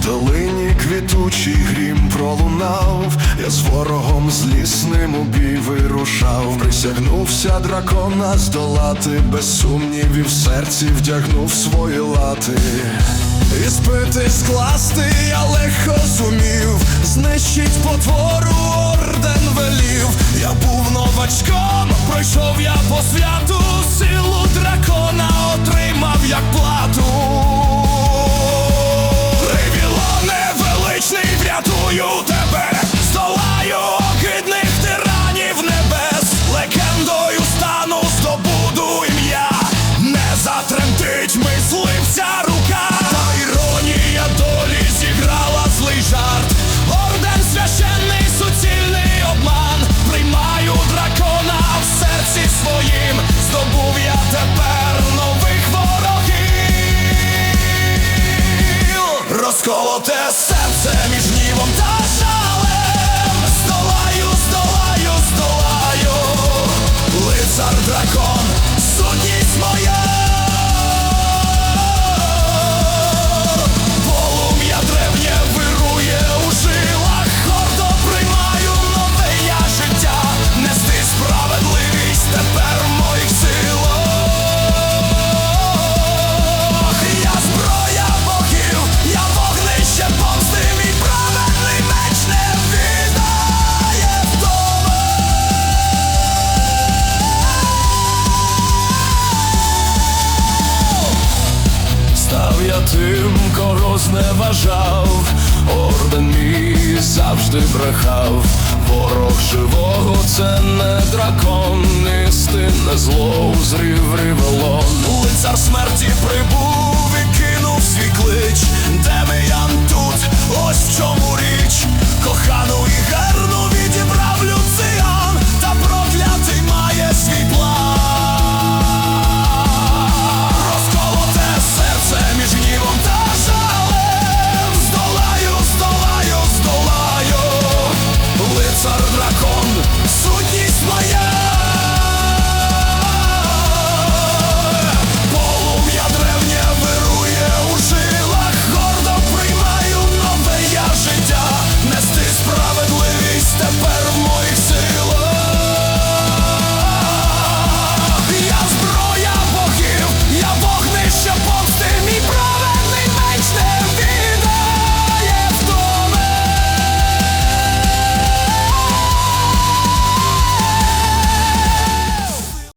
В долині квітучий грім пролунав, я з ворогом злісним у бій вирушав, присягнувся дракона здолати, без сумнівів в серці вдягнув свої лати. і спити скласти я врятую тебе, здолаю огидних тиранів небес, легендою стану, здобуду ім'я, не затремтить мисливця рука, та іронія долі зіграла злий жарт, орден священний, суцільний обман, приймаю дракона в серці своїм, здобув я тепер нових ворогів. Розколоте серце між тим, кого зневажав, орден мій завжди брехав, ворог живого це не дракон, істинне зло узрів рівелон. Лицар смерті прибув і кинув свій клич,